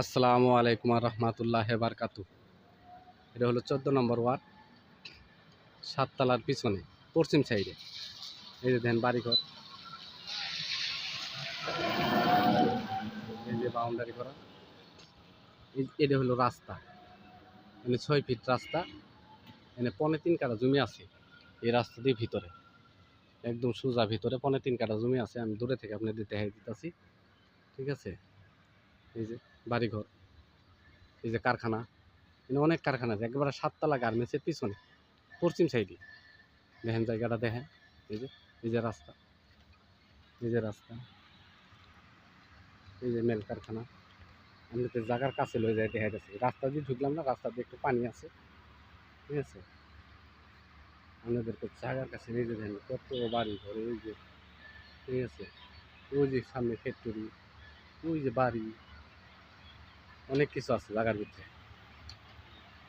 আসসালামু আলাইকুম রহমতুল্লাহ বারকাতু এটা হলো চোদ্দ নম্বর ওয়ার্ড, সাততলার পিছনে, পশ্চিম সাইডে। এই যে দেন বাড়িঘর। এই যে বাউন্ডারি করা। এটা হলো রাস্তা। মানে ছয় ফিট রাস্তা। মানে পনেরো তিন কাটা জমি আছে এই রাস্তা দিয়ে ভিতরে। একদম সোজা ভিতরে পনেরো তিন কাটা জমি আছে। আমি দূরে থেকে আপনাদের দেখাই দিতেছি। ঠিক আছে? এই যে বাড়িঘর। এই যে কারখানা, এখানে অনেক কারখানা আছে, একেবারে সাততলা গার্মেন্টসের পিছনে, পশ্চিম সাইডে দেখেন জায়গাটা, দেখেন, এই যে এই যে রাস্তা, এই যে রাস্তা, এই যে মেল কারখানা। আমি তো জায়গার কাছে লয়ে যাই, দেখা যাচ্ছে। রাস্তা দিয়ে ঢুকলাম না, রাস্তা দিয়ে একটু পানি আছে, ঠিক আছে? আপনাদেরকে জায়গার কাছে এই যে কত বাড়ি ঘর এই যে, ঠিক আছে? ওই যে সামনে ফ্যাক্টরি ওই যে বাড়ি। অনেক কিছু আছে জায়গার ভিতরে।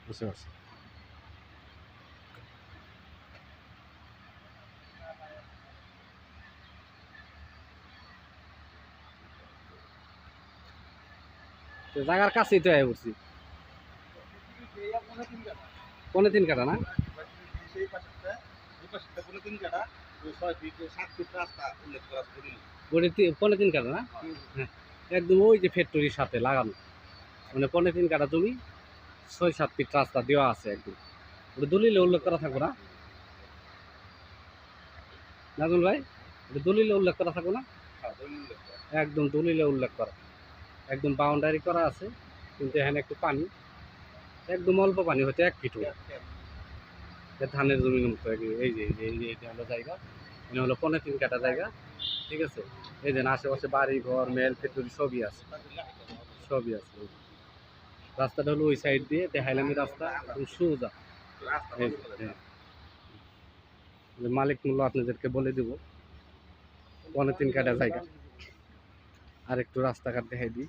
বুঝতে পারছি? জায়গার কাছেই তো আয় পড়ছি। পনেরো তিন কাটা না? পনেরো তিন কাটা না? হ্যাঁ। একদম ওই যে ফ্যাক্টরির সাথে লাগানো। মানে পনেরো তিন কাটা জমি ছয় সাত ফিট রাস্তা দেওয়া আছে একদম। ওটা দলিলে উল্লেখ করা থাকব না। নাজুল ভাই এটা দলিলে উল্লেখ করা থাকব না? একদম দলিলে উল্লেখ করা। একদম বাউন্ডারি করা আছে কিন্তু এখানে একটু পানি। একদম অল্প পানি হয়তো এক ফিট ধানের জমির মতো এই যে এই যে এটা হলো জায়গা। এটা হলো পনেরো তিন কাটা জায়গা। ঠিক আছে? এই যে আশেপাশে বাড়ি ঘর মেল ফ্যাক্টরি সবই আছে। সবই আছে। রাস্তাটা হলো ওই সাইড দিয়ে দেখাইলামি রাস্তা সোজা। মালিক মূল্য আপনাদেরকে বলে দিব। পনেরো তিন কাটা জায়গা। আর একটু রাস্তাঘাট দেখাই দিই।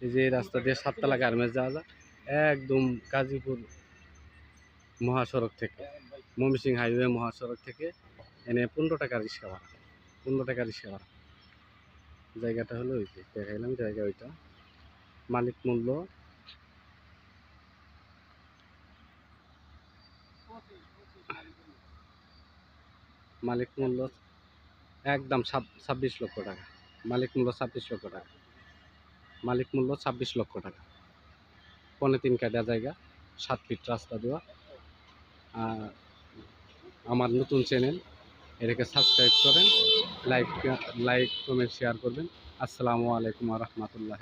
এই যে রাস্তা দিয়ে সাততলা গার্মেন্টস যাওয়া যায়, একদম গাজীপুর মহাসড়ক থেকে ময়মনসিং হাইওয়ে মহাসড়ক থেকে এনে পনেরো টাকা রিক্সা ভাড়া, পনেরো টাকা রিক্সা ভাড়া। জায়গাটা হলো ওই যে, দেখাইলাম জায়গা ওইটা। মালিক মূল্য মালিক মূল্য একদম ছাব্বিশ লক্ষ টাকা। মালিক মূল্য ছাব্বিশ লক্ষ টাকা। মালিক মূল্য ছাব্বিশ লক্ষ টাকা। পনে তিন কাটা জায়গা, সাত ফিট রাস্তা দেওয়া। আমার নতুন চ্যানেল, এটাকে সাবস্ক্রাইব করেন, লাইক লাইক, কমেন্ট শেয়ার করবেন। আসসালামু আলাইকুম রহমতুল্লাহ